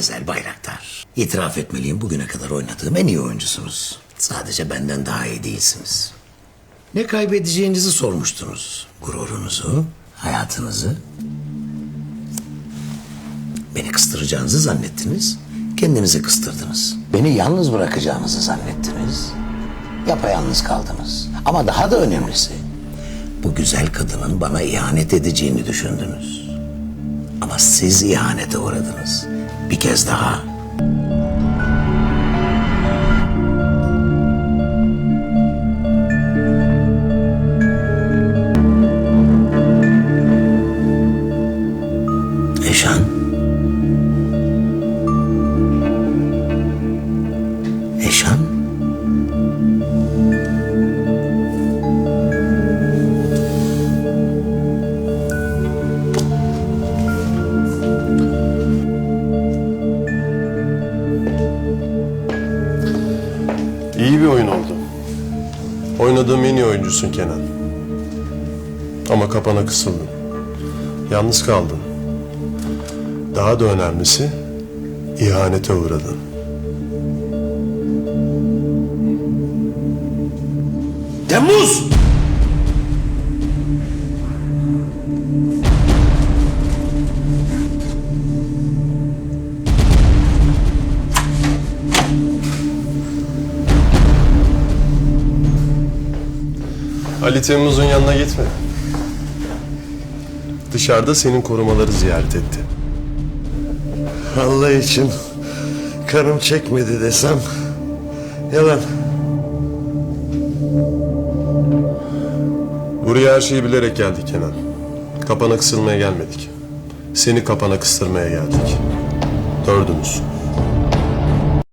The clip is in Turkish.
Ezel Bayraktar. İtiraf etmeliyim bugüne kadar oynadığım en iyi oyuncusunuz. Sadece benden daha iyi değilsiniz. Ne kaybedeceğinizi sormuştunuz. Gururunuzu, hayatınızı. Beni kıstıracağınızı zannettiniz. Kendinizi kıstırdınız. Beni yalnız bırakacağınızı zannettiniz. Yapayalnız kaldınız. Ama daha da önemlisi bu güzel kadının bana ihanet edeceğini düşündünüz. Ama siz ihanete uğradınız. Bir kez daha. Eşan. İyi bir oyun oldu. Oynadığım en iyi oyuncusun Kenan. Ama kapana kısıldın. Yalnız kaldın. Daha da önemlisi ihanete uğradın. Temmuz! Ali Temmuz'un yanına gitme. Dışarıda senin korumaları ziyaret etti. Allah için karım çekmedi desem yalan. Buraya her şeyi bilerek geldik Kenan. Kapana kısılmaya gelmedik. Seni kapana kıstırmaya geldik. Dördümüz.